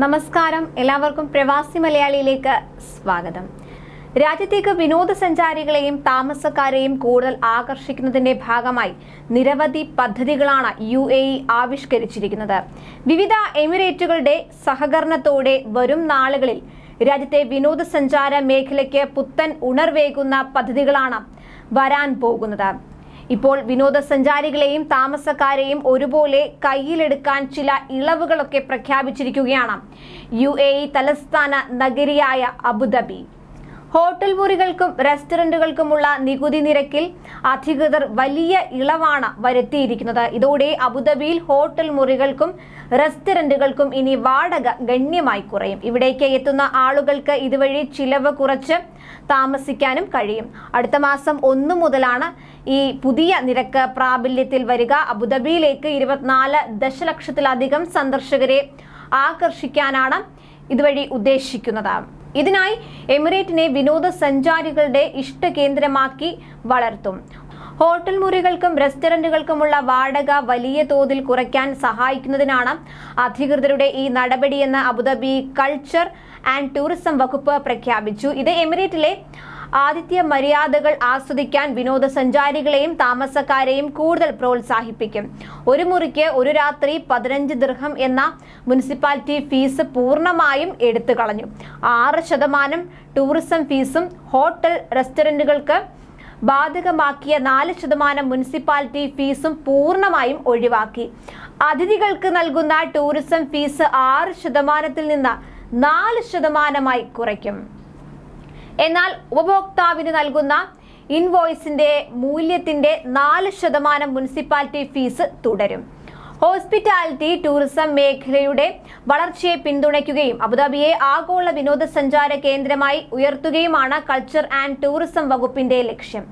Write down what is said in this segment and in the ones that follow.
നമസ്കാരം. എല്ലാവർക്കും പ്രവാസി മലയാളിയിലേക്ക് സ്വാഗതം. രാജ്യത്തേക്ക് വിനോദസഞ്ചാരികളെയും താമസക്കാരെയും കൂടുതൽ ആകർഷിക്കുന്നതിന്റെ ഭാഗമായി നിരവധി പദ്ധതികളാണ് യു എ ഇ ആവിഷ്കരിച്ചിരിക്കുന്നത്. വിവിധ എമിറേറ്റുകളുടെ സഹകരണത്തോടെ വരും നാളുകളിൽ രാജ്യത്തെ വിനോദസഞ്ചാര മേഖലയ്ക്ക് പുത്തൻ ഉണർവേകുന്ന പദ്ധതികളാണ് വരാൻ പോകുന്നത്. ഇപ്പോൾ വിനോദസഞ്ചാരികളെയും താമസക്കാരെയും ഒരുപോലെ കയ്യിലെടുക്കാൻ ചില ഇളവുകളൊക്കെ പ്രഖ്യാപിച്ചിരിക്കുകയാണ്. യു തലസ്ഥാന നഗരിയായ അബുദാബി. ഹോട്ടൽ മുറികൾക്കും റെസ്റ്റോറന്റുകൾക്കുമുള്ള നികുതി നിരക്കിൽ അധികൃതർ വലിയ ഇളവാണ് വരുത്തിയിരിക്കുന്നത്. ഇതോടെ അബുദാബിയിൽ ഹോട്ടൽ മുറികൾക്കും റെസ്റ്റോറന്റുകൾക്കും ഇനി വാടക ഗണ്യമായി കുറയും. ഇവിടേക്ക് എത്തുന്ന ആളുകൾക്ക് ഇതുവഴി ചിലവ് കുറച്ച് താമസിക്കാനും കഴിയും. അടുത്ത മാസം ഒന്ന് മുതലാണ് ഈ പുതിയ നിരക്ക് പ്രാബല്യത്തിൽ വരിക. അബുദാബിയിലേക്ക് ഇരുപത്തിനാല് ദശലക്ഷത്തിലധികം സന്ദർശകരെ ആകർഷിക്കാനാണ് ഇതുവഴി ഉദ്ദേശിക്കുന്നത്. ഇതിനായി എമിറേറ്റിനെ വിനോദസഞ്ചാരികളുടെ ഇഷ്ടകേന്ദ്രമാക്കി വളർത്തും. ഹോട്ടൽ മുറികൾക്കും റെസ്റ്റോറന്റുകൾക്കുമുള്ള വാടക വലിയ തോതിൽ കുറയ്ക്കാൻ സഹായിക്കുന്നതിനാണ് അധികൃതരുടെ ഈ നടപടിയെന്ന് അബുദാബി കൾച്ചർ ആൻഡ് ടൂറിസം വകുപ്പ് പ്രഖ്യാപിച്ചു. ഇത് എമിറേറ്റിലെ ആതിഥ്യ മര്യാദകൾ ആസ്വദിക്കാൻ വിനോദസഞ്ചാരികളെയും താമസക്കാരെയും കൂടുതൽ പ്രോത്സാഹിപ്പിക്കും. ഒരു മുറിക്ക് ഒരു രാത്രി പതിനഞ്ച് ദൃഹം എന്ന മുനിസിപ്പാലിറ്റി ഫീസ് പൂർണമായും എടുത്തു കളഞ്ഞു. ആറ് ശതമാനം ടൂറിസം ഫീസും ഹോട്ടൽ റെസ്റ്റോറന്റുകൾക്ക് ബാധകമാക്കിയ നാല് ശതമാനം മുനിസിപ്പാലിറ്റി ഫീസും പൂർണമായും ഒഴിവാക്കി. അതിഥികൾക്ക് നൽകുന്ന ടൂറിസം ഫീസ് ആറ് ശതമാനത്തിൽ നിന്ന് നാല് ശതമാനമായി കുറയ്ക്കും. എന്നാൽ ഉപഭോക്താവിന് നൽകുന്ന ഇൻവോയ്സിന്റെ മൂല്യത്തിന്റെ നാല് ശതമാനം മുനിസിപ്പാലിറ്റി ഫീസ് തുടരും. ഹോസ്പിറ്റാലിറ്റി ടൂറിസം മേഖലയുടെ വളർച്ചയെ പിന്തുണയ്ക്കുകയും അബുദാബിയെ ആഗോള വിനോദസഞ്ചാര കേന്ദ്രമായി ഉയർത്തുകയുമാണ് കൾച്ചർ ആൻഡ് ടൂറിസം വകുപ്പിന്റെ ലക്ഷ്യം.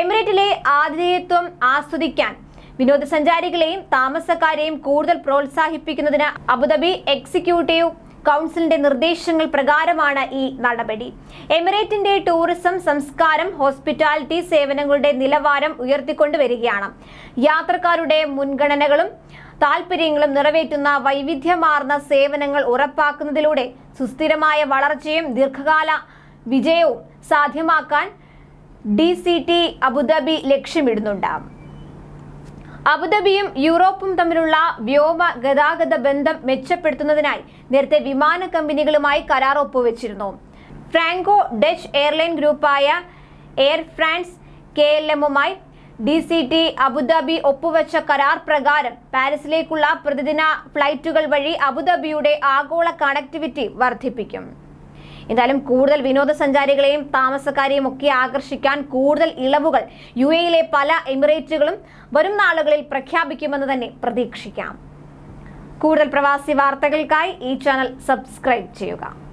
എമിറേറ്റിലെ ആതിഥേയത്വം ആസ്വദിക്കാൻ വിനോദസഞ്ചാരികളെയും താമസക്കാരെയും കൂടുതൽ പ്രോത്സാഹിപ്പിക്കുന്നതിന് അബുദാബി എക്സിക്യൂട്ടീവ് കൗൺസിലിന്റെ നിർദ്ദേശങ്ങൾ പ്രകാരമാണ് ഈ നടപടി. എമിറേറ്റിന്റെ ടൂറിസം സംസ്കാരം ഹോസ്പിറ്റാലിറ്റി സേവനങ്ങളുടെ നിലവാരം ഉയർത്തിക്കൊണ്ടുവരികയാണ്. യാത്രക്കാരുടെ മുൻഗണനകളും താൽപര്യങ്ങളും നിറവേറ്റുന്ന വൈവിധ്യമാർന്ന സേവനങ്ങൾ ഉറപ്പാക്കുന്നതിലൂടെ സുസ്ഥിരമായ വളർച്ചയും ദീർഘകാല വിജയവും സാധ്യമാക്കാൻ D C T Abu Dhabi ലക്ഷ്യമിടുന്നുണ്ട്. അബുദാബിയും യൂറോപ്പും തമ്മിലുള്ള വ്യോമ ഗതാഗത ബന്ധം മെച്ചപ്പെടുത്തുന്നതിനായി നേരത്തെ വിമാന കമ്പനികളുമായി കരാർ ഒപ്പുവെച്ചിരുന്നു. ഫ്രാങ്കോ ഡച്ച് എയർലൈൻ ഗ്രൂപ്പായ air France K L എമ്മുമായി D C T Abu Dhabi ഒപ്പുവെച്ച കരാർ പ്രകാരം പാരീസിലേക്കുള്ള പ്രതിദിന ഫ്ലൈറ്റുകൾ വഴി അബുദാബിയുടെ ആഗോള കണക്ടിവിറ്റി വർദ്ധിപ്പിക്കും. എന്തായാലും കൂടുതൽ വിനോദസഞ്ചാരികളെയും താമസക്കാരെയും ഒക്കെ ആകർഷിക്കാൻ കൂടുതൽ ഇളവുകൾ യു എയിലെ പല എമിറേറ്റുകളും വരും നാളുകളിൽ പ്രഖ്യാപിക്കുമെന്ന് തന്നെ പ്രതീക്ഷിക്കാം. കൂടുതൽ പ്രവാസി വാർത്തകൾക്കായി ഈ ചാനൽ സബ്സ്ക്രൈബ് ചെയ്യുക.